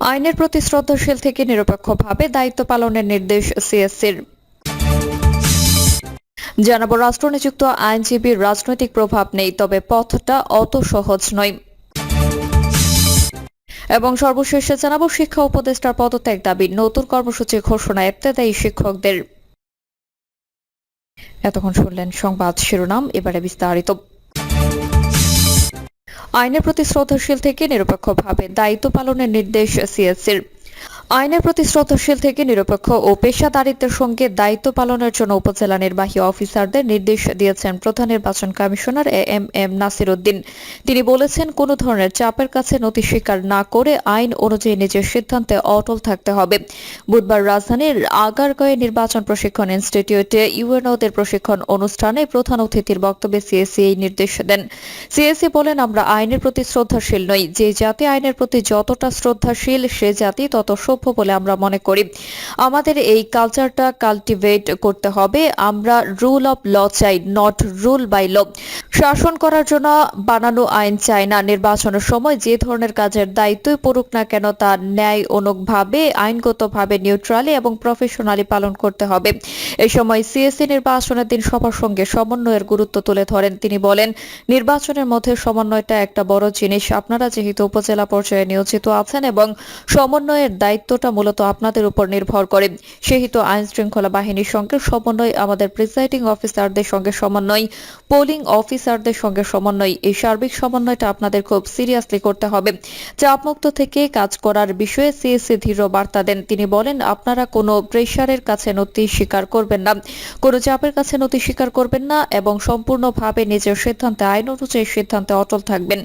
আইনের প্রতি শ্রদ্ধাশীল থেকে নিরপেক্ষভাবে দায়িত্ব পালনের নির্দেশ সিএসসির। জানাব, রাষ্ট্রনিযুক্ত আইনজীবীর রাজনৈতিক প্রভাব নেই, তবে পথটা অত সহজ নয়। এবং সর্বশেষে জানাব, শিক্ষা উপদেষ্টার পদত্যাগ দাবি, নতুন কর্মসূচি ঘোষণা দেয় শিক্ষকদের। এতক্ষণ শুনলেন সংবাদ শিরোনাম, এবারে বিস্তারিত। আইনের প্রতি শ্রদ্ধাশীল থেকে নিরপেক্ষভাবে দায়িত্ব পালনের নির্দেশ সিএসসির। আইনের প্রতি শ্রদ্ধাশীল থেকে নিরপেক্ষ ও পেশাদারিত্বের সঙ্গে দায়িত্ব পালনের জন্য উপজেলা নির্বাহী অফিসারদের নির্দেশ দিয়েছেন প্রধান নির্বাচন commissioner A M M Nasir Uddin তিনি বলেছেন, কোনো ধরনের চাপের কাছে নথি স্বীকার না করে আইন অনুযায়ী নিজের সিদ্ধান্তে অটল থাকতে হবে। বুধবার রাজধানীর আগারগাঁয়ে নির্বাচন প্রশিক্ষণ ইনস্টিটিউটে ইউএনওদের প্রশিক্ষণ অনুষ্ঠানে প্রধান অতিথির বক্তব্যে সিএসসি এই নির্দেশ দেন। সিএসসি বলেন, আমরা আইনের প্রতি শ্রদ্ধাশীল নই। যে জাতি আইনের প্রতি যতটা শ্রদ্ধাশীল, সে জাতি তত সভ্য বলে আমরা মনে করি। আমাদের এই কালচারটা কাল্টিভেট করতে হবে। আমরা রুল অফ ল চাই নট রুল বাই ল শাসন করার জন্য বানানো আইন চাই না। নির্বাচনের সময় যে ধরনের কাজের দায়িত্বই পড়ুক না কেন, তা ন্যায় অনুগভাবে আইনগতভাবে নিউট্রালি এবং প্রফেশনালি পালন করতে হবে। এই সময় সিএসসি নির্বাচনের দিন সবার সঙ্গে সমন্বয়ের গুরুত্ব তুলে ধরেন। তিনি বলেন, নির্বাচনের মধ্যে সমন্বয়টা একটা বড় জিনিস। আপনারা যেহেতু উপজেলা পর্যায়ে নিয়োজিত আছেন এবং সমন্বয়ের দায়িত্বটা মূলত আপনাদের উপর নির্ভর করে। সেহেতু আইন শৃঙ্খলা বাহিনীর সঙ্গে সমন্বয়, আমাদের প্রিসাইডিং অফিসারদের সঙ্গে সমন্বয়, পোলিং অফিসারদের সঙ্গে সমন্বয়, এই সার্বিক সমন্বয়টা আপনাদের খুব সিরিয়াসলি করতে হবে। চাপমুক্ত থেকে কাজ করার বিষয়ে সিএসসি দৃঢ় বার্তা দেন। তিনি বলেন, আপনারা কোনো প্রেশারের কাছে নথি স্বীকার করবেন না। কোনো চাপের কাছে নথি স্বীকার করবেন না এবং সম্পূর্ণভাবে নিজের সিদ্ধান্তে, আইন অনুযায়ী সিদ্ধান্তে অটল থাকবেন।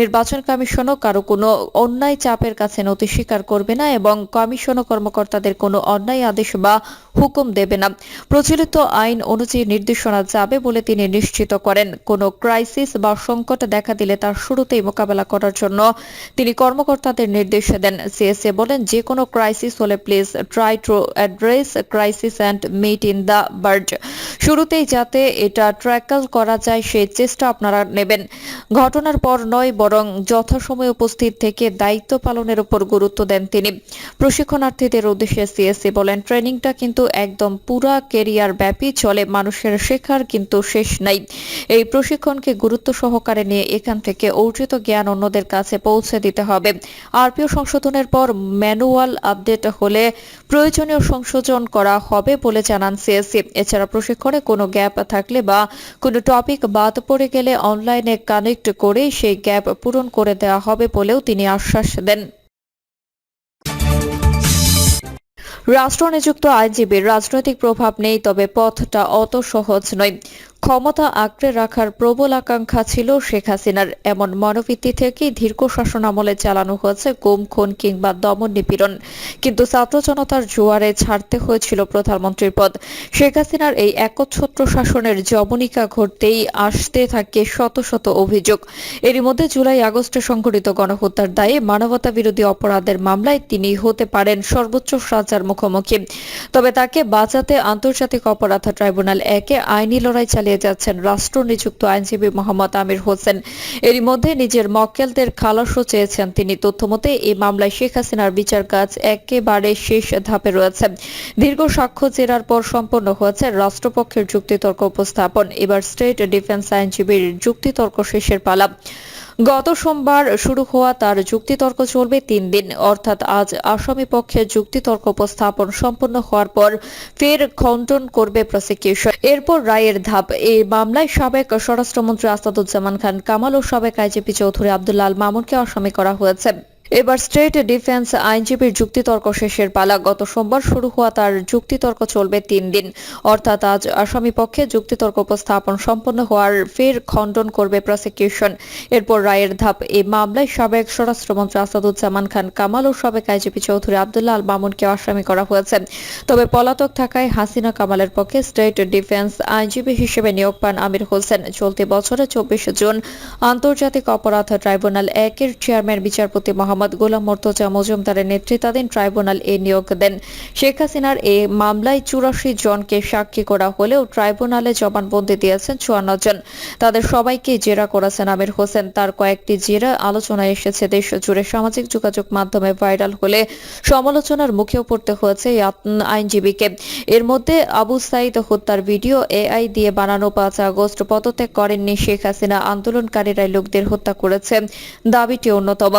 নির্বাচন কমিশনও কারও কোনো অন্যায় চাপের কাছে নথি স্বীকার করবে না এবং কমিশন ও কর্মকর্তাদের কোনো অন্যায় আদেশ বা হুকুম দেবে না। প্রচলিত আইন অনুযায়ী নির্দেশনা যাবে বলে তিনি নিশ্চিত করেন। কোনো ক্রাইসিস বা সংকট দেখা দিলে তার শুরুতেই মোকাবেলা করার জন্য তিনি কর্মকর্তাদের নির্দেশ দেন। সিএসএ বলেন, যে কোনো ক্রাইসিস হলে please try to address crisis and meet in the bud শুরুতেই যাতে এটা ট্র্যাকল করা যায় সেই চেষ্টা আপনারা নেবেন। ঘটনার পর নয়, বরং যথাসময়ে উপস্থিত থেকে দায়িত্ব পালনের উপর গুরুত্ব দেন তিনি। প্রশিক্ষণার্থীদের উদ্দেশ্যে সিএসসি বলেন, ট্রেনিংটা কিন্তু একদম পুরা কেরিয়ার ব্যাপী চলে, মানুষের শেখার কিন্তু শেষ নাই। এই প্রশিক্ষণকে গুরুত্ব সহকারে নিয়ে এখান থেকে অর্জিত জ্ঞান অন্যদের কাছে পৌঁছে দিতে হবে। আরপিও সংশোধনের পর ম্যানুয়াল আপডেট হলে প্রয়োজনীয় সংশোধন করা হবে বলে জানান সিএসসি। এছাড়া প্রশিক্ষণে কোনো গ্যাপ থাকলে বা কোনো টপিক বাদ পড়ে গেলে অনলাইনে কানেক্ট করে সেই গ্যাপ পূরণ করে দেওয়া হবে বলেও তিনি আশ্বাস দেন। রাষ্ট্রনিযুক্ত আইনজীবীর রাজনৈতিক প্রভাব নেই তবে পথটা অত সহজ নয়। ক্ষমতা আঁকড়ে রাখার প্রবল আকাঙ্ক্ষা ছিল শেখ হাসিনার। এমন মনোবৃত্তি থেকেই দীর্ঘ শাসন আমলে চালানো হয়েছে গুম, খুন কিংবা দমন নিপীড়ন। কিন্তু ছাত্র জনতার জোয়ারে ছাড়তে হয়েছিল প্রধানমন্ত্রীর পদ। শেখ হাসিনার এই একচ্ছত্র শাসনের জবনিকা ঘটতেই আসতে থাকে শত শত অভিযোগ। এরই মধ্যে জুলাই আগস্টে সংঘটিত গণহত্যার দায়ে মানবতা বিরোধী অপরাধের মামলায় তিনি হতে পারেন সর্বোচ্চ সাজার মুখোমুখি। তবে তাকে বাঁচাতে আন্তর্জাতিক অপরাধ ট্রাইব্যুনাল একে আইনি লড়াই চালিয়ে যাচ্ছেন রাষ্ট্র নিযুক্ত আইনজীবী মোহাম্মদ আমির হোসেন। এরই মধ্যে নিজের মক্কেলদের খালাসও চেয়েছেন তিনি। তথ্যমতে এই মামলায় শেখ হাসিনার বিচার কাজ একেবারে শেষ ধাপে রয়েছে। দীর্ঘ সাক্ষ্য জেরার পর সম্পন্ন হয়েছে রাষ্ট্রপক্ষের যুক্তিতর্ক উপস্থাপন। এবার স্টেট ডিফেন্স আইনজীবীর যুক্তিতর্ক শেষের পালা। গত সোমবার শুরু হওয়া তার যুক্তিতর্ক চলবে তিন দিন। অর্থাৎ আজ আসামি পক্ষে যুক্তিতর্ক উপস্থাপন সম্পন্ন হওয়ার পর ফের খণ্ডন করবে প্রসিকিউশন এরপর রায়ের ধাপ। এই মামলায় সাবেক স্বরাষ্ট্রমন্ত্রী আসাদুজ্জামান খান, কামাল ও সাবেক আইজিপি চৌধুরী আব্দুল্লাহ মামুনকে আসামি করা হয়েছে। এবার স্টেট ডিফেন্স আইনজীবীর যুক্তিতর্ক শেষের পালা। গত সোমবার শুরু হওয়া তার যুক্তিতর্ক চলবে তিন দিন। অর্থাৎ আজ আসামি পক্ষে যুক্তিতর্ক উপস্থাপন সম্পন্ন হওয়ার ফের খণ্ডন করবে প্রসিকিউশন। এরপর রায়ের ধাপ এই মামলায় সাবেক স্বরাষ্ট্রমন্ত্রী আসাদুজ্জামান খান কামাল ও সাবেক আইজিপি চৌধুরী আব্দুল্লাহ আল মামুনকে আসামি করা হয়েছে। তবে পলাতক থাকায় হাসিনা কামালের পক্ষে স্টেট ডিফেন্স আইনজীবী হিসেবে নিয়োগ পান আমির হোসেন। চলতি বছরের চব্বিশে জুন আন্তর্জাতিক অপরাধ ট্রাইব্যুনাল একের চেয়ারম্যান, বিচারপতি মোহাম্মদ মোহাম্মদ গোলাম মর্তজা মজুমদারের নেতৃত্বাধীন ট্রাইব্যুনাল এ নিয়োগ দেন। শেখ হাসিনার এ মামলায় চুরাশি জনকে সাক্ষী করা হলেও ট্রাইব্যুনালে জবানবন্দি দিয়েছেন চুয়ান্ন জন। তাদের সবাইকে জেরা করেছেন আমির হোসেন। তার কয়েকটি জেরা আলোচনায় এসেছে। দেশ জুড়ে সামাজিক যোগাযোগ মাধ্যমে ভাইরাল হলে সমালোচনার মুখেও পড়তে হয়েছে আইনজীবীকে। এর মধ্যে আবু সাইদ হত্যার ভিডিও এআই দিয়ে বানানো পাঁচ আগস্ট পদত্যাগ করেননি শেখ হাসিনা। আন্দোলনকারীরাই লোকদের হত্যা করেছে। দাবিটি অন্যতম।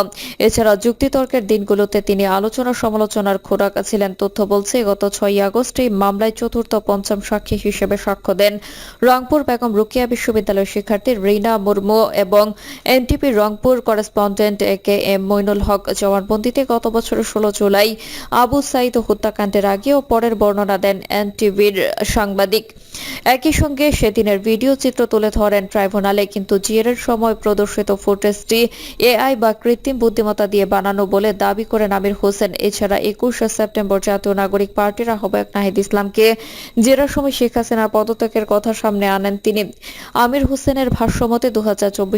এছাড়া যুক্তিতর্কের দিনগুলোতে তিনি আলোচনা সমালোচনার খোরাক ছিলেন, তথ্য বলছে গত ছয় আগস্ট এই মামলায় চতুর্থ পঞ্চম সাক্ষী হিসেবে সাক্ষ্য দেন রংপুর বেগম রুকিয়া বিশ্ববিদ্যালয়ের শিক্ষার্থী রিনা মুর্মু এবং NTP Rangpur correspondent A K M Moinul Haque জবানবন্দিতে গত বছরের ষোলো জুলাই আবু সাইদ হত্যাকাণ্ডের আগে ও পরের বর্ণনা দেন এনটিভির সাংবাদিক। একই সঙ্গে সেদিনের ভিডিও চিত্র তুলে ধরেন ট্রাইব্যুনালে, কিন্তু জিয়ারের সময় প্রদর্শিত ফুটেজটি এআই বা কৃত্রিম বুদ্ধিমত্তা দিয়ে বানানো বলে দাবি করেন আমির হোসেন। এছাড়া একুশে সেপ্টেম্বর জাতীয় নাগরিক পার্টির আহ্বায়ক নাহিদ ইসলামকে জেরার সময় শেখ হাসিনার পদত্যাগের কথা সামনে আনেন তিনি। আমির হোসেনের ভাষ্যমতে দু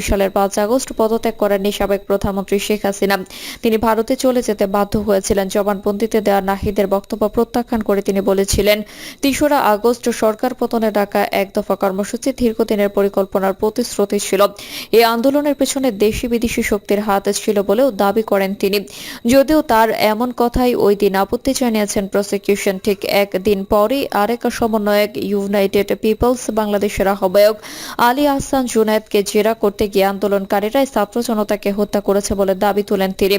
সালের পাঁচ আগস্ট পদত্যাগ করেননি সাবেক প্রধানমন্ত্রী শেখ হাসিনা। তিনি ভারতে চলে যেতে বাধ্য হয়েছিলেন। জবানবন্দিতে দেওয়া নাহিদের বক্তব্য প্রত্যাখ্যান করে তিনি বলেছিলেন তেসরা আগস্ট সরকার পতনে ডাকা এক দফা কর্মসূচি দীর্ঘদিনের পরিকল্পনার প্রতিশ্রুতি ছিল। এই আন্দোলনের পেছনে দেশি বিদেশি শক্তির হাত ছিল বলেও দাবি করেন তিনি। যদিও তার এমন কথাই ওই দিন আপত্তি জানিয়েছেন প্রসিকিউশন ঠিক একদিন পরই আরেক সমন্বয়ক ইউনাইটেড পিপলস বাংলাদেশের আহ্বায়ক আলী আহসান জুনায়েদকে জেরা করতে গিয়ে আন্দোলনকারীরাই ছাত্র জনতাকে হত্যা করেছে বলে দাবি তোলেন তিনি।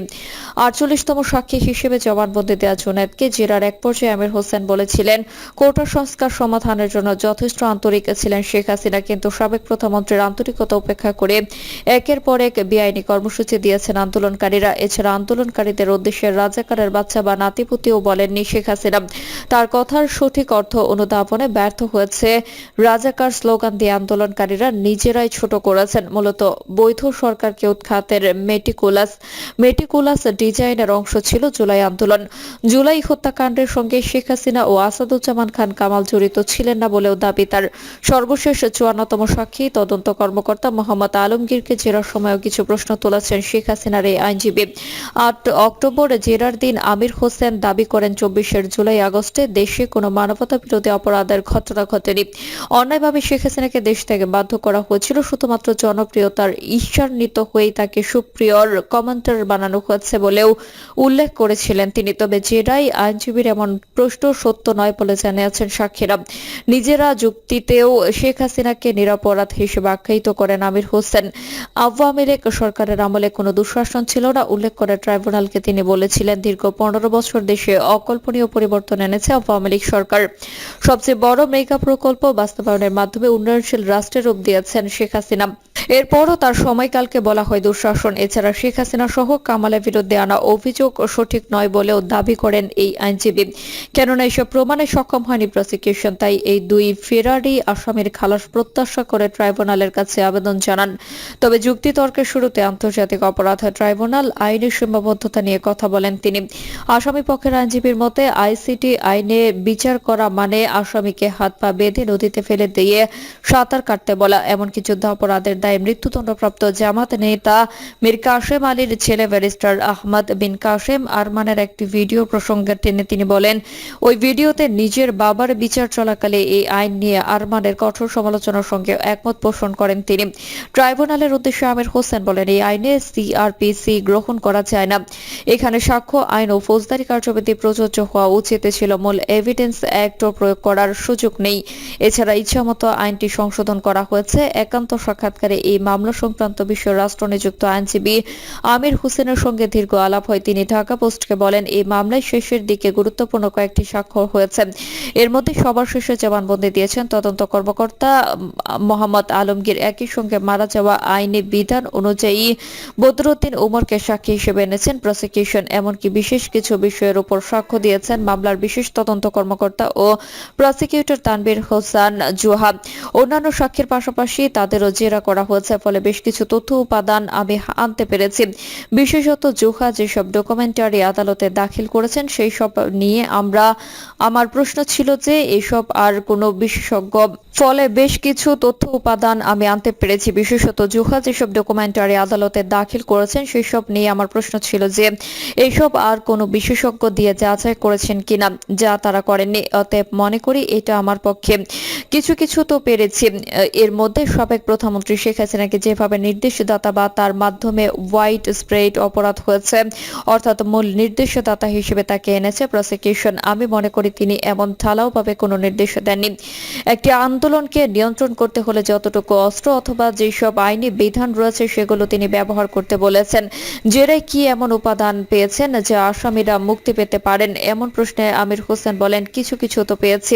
আটচল্লিশতম সাক্ষী হিসেবে জবানবন্দি দেওয়া জুনায়েদকে জেরার এক পর্যায়ে আমির হোসেন বলেছিলেন, কোটা সংস্কার সমাধানের জন্য যথেষ্ট আন্তরিক ছিলেন শেখ হাসিনা, কিন্তু সাবেক প্রধানমন্ত্রীর আন্তরিকতা উপেক্ষা করে একের পর এক বেআইনি কর্মসূচি দিয়েছেন আন্দোলনকারীরা। এছাড়া আন্দোলনকারীদের উদ্দেশ্যে রাজাকারের বাচ্চা বা নাতিপুতিও বলেননি শেখ হাসিনা। তার কথার সঠিক অর্থ অনুধাবনে ব্যর্থ হয়েছে। রাজাকার স্লোগান দিয়ে আন্দোলনকারীরা নিজেরাই ছোট করেছেন। মূলত বৈধ সরকারকে উৎখাতের মেটিকুলাস মেটিকুলাস ডিজাইনের অংশ ছিল জুলাই আন্দোলন। জুলাই হত্যাকাণ্ডের সঙ্গে শেখ হাসিনা ও আসাদুজ্জামান খান কামাল জড়িত ছিলেন না বলেও দাবি তার। সর্বশেষ চুয়ান্নতম সাক্ষী তদন্ত কর্মকর্তা মোহাম্মদ আলমগীরকে জেরার সময়ও কিছু প্রশ্ন তুলেছেন শেখ হাসিনার এই আইনজীবী। আট অক্টোবর জেরার দিন আমির হোসেন দাবি করেন, চব্বিশের জুলাই আগস্টে দেশে কোনো মানবতা বিরোধী অপরাধের ঘটনা ঘটেনি। অন্যায়ভাবে শেখ হাসিনাকে দেশ থেকে বাধ্য করা হয়েছিল, শুধুমাত্র জনপ্রিয়তার ঈর্ষান্বিত হয়েই তাকে সুপ্রিয়র কমান্ডার বানানো হয়েছে বলেও উল্লেখ করেছিলেন তিনি। তবে জেরাই আইনজীবীর এমন প্রশ্ন সত্য নয় বলে জানিয়েছেন সাক্ষীরা। নিজেরা যুক্তিতেও শেখ হাসিনাকে নিরাপরাধ হিসেবে আখ্যায়িত করেন আমির হোসেন। আওয়ামী লীগ সরকারের আমলে কোনো দুঃশাসন ছিল না উল্লেখ করে ট্রাইব্যুনালকে তিনি বলেছিলেন, দীর্ঘ পনেরো বছর দেশে অকল্পনীয় পরিবর্তন এনেছে আওয়ামী লীগ সরকার। সবচেয়ে বড় মেগা প্রকল্প বাস্তবায়নের মাধ্যমে উন্নয়নশীল রাষ্ট্রের রূপ দিয়েছেন শেখ হাসিনা। এরপরও তার সময়কালকে বলা হয় দুঃশাসন। এছাড়া শেখ হাসিনা সহ কামালের বিরুদ্ধে আনা অভিযোগ সঠিক নয় বলেও দাবি করেন এই আইনজীবী। কেননা এসব প্রমাণে সক্ষম হয়নি প্রসিকিউশন, তাই এই দুই ফেরারি আসামির খালাস প্রত্যাশা করে ট্রাইব্যুনালের কাছে আবেদন জানান। তবে যুক্তিতর্কের শুরুতে আন্তর্জাতিক অপরাধ ট্রাইব্যুনাল আইনি সীমাবদ্ধতা নিয়ে কথা বলেন তিনি। আসামি পক্ষের আইনজীবীর মতে, আইসিটি আইনে বিচার করা মানে আসামিকে হাত পা বেঁধে নদীতে ফেলে দিয়ে সাঁতার কাটতে বলা। এমনকি যুদ্ধ অপরাধের দায়ে মৃত্যুদণ্ডপ্রাপ্ত জামাত নেতা মীর কাশেম আলীর ছেলে ব্যারিস্টার আহমদ বিন কাশেম আরমানের একটি ভিডিও প্রসঙ্গে টেনে তিনি বলেন, ওই ভিডিওতে নিজের বাবার বিচার চলাকালে এই আইন নিয়ে আরমানের কঠোর সমালোচনার সঙ্গে একমত পোষণ করেন তিনি। ট্রাইব্যুনালের উদ্দেশ্যে আমির হোসেন বলেন, এই আইনে সিআরপিসি গ্রহণ করা যায় না। এখানে সাক্ষ্য, আইন ও ফৌজদারি কার্যবিধি প্রযোজ্য হওয়া উচিত ছিল। মূল এভিডেন্স অ্যাক্ট প্রয়োগ করার সুযোগ নেই। এছাড়া ইচ্ছামতো আইনটি সংশোধন করা হয়েছে। একান্ত সাক্ষাৎকারে এই মামলা সংক্রান্ত বিষয়ে রাষ্ট্র নিযুক্ত আইনজীবী আমির হোসেনের সঙ্গে দীর্ঘ আলাপ হয়। তিনি ঢাকা পোস্টকে বলেন, এই মামলায় শেষের দিকে গুরুত্বপূর্ণ কয়েকটি সাক্ষ্য হয়েছে। এর মধ্যে সবার শেষে জবানবন্দি দিয়েছেন তদন্ত কর্মকর্তা মোহাম্মদ আলমগীর। একই সঙ্গে মারা যাওয়া আইনি বিধান অনুযায়ী বদরুদ্দিন উমরকে সাক্ষী হিসেবে এনেছেন প্রসিকিউশন। এমনকি বিশেষ কিছু বিষয়ের উপর সাক্ষ্য দিয়েছেন মামলার বিশেষ তদন্ত কর্মকর্তা ও প্রসিকিউটর তানবীর হোসান জুহা অন্যান্য সাক্ষীর পাশাপাশি তাদেরও জেরা করা হয়েছে, ফলে বেশ কিছু তথ্য উপাদান আমি আনতে পেরেছি। বিশেষত জোহা যেসব ডকুমেন্টারি আদালতে দাখিল করেছেন, সেই সব নিয়ে আমরা, আমার প্রশ্ন ছিল যে এসব আর কোনো বিশেষজ্ঞ, ফলে বেশ কিছু তথ্য উপাদান আমি আনতে পেরেছি। বিশেষত জোহা যেসব ডকুমেন্টারি আদালতে দাখিল করেছেন, সেই সব নিয়ে আমার প্রশ্ন ছিল যে এইসব আর কোনো বিশেষজ্ঞ দিয়ে যাচাই করেছেন কিনা, যা তারা করেননি। অতএব মনে করি এটা আমার পক্ষে। কিছু কিছু তো পেরেছি। এর মধ্যে সাবেক প্রধানমন্ত্রী শেখ হাসিনাকে যেভাবে নির্দেশদাতা বা তার মাধ্যমে হোয়াইট স্প্রেড অপরাধ হয়েছে, অর্থাৎ মূল নির্দেশদাতা হিসেবে তাকে এনেছে প্রসিকিউশন আমি মনে করি তিনি এমন ঢালাওভাবে কোনো নির্দেশ দেননি। একটি আন্দোলনকে নিয়ন্ত্রণ করতে হলে যতটুকু অস্ত্র অথবা যেসব আইনি বিধান রয়েছে সেগুলো তিনি ব্যবহার করতে বলেছেন। জেরে কি এমন উপাদান পেয়েছেন যে আসামিরা মুক্তি পেতে পারেন? এমন প্রশ্নে আমির হোসেন বলেন, কিছু কিছু তো পেয়েছি।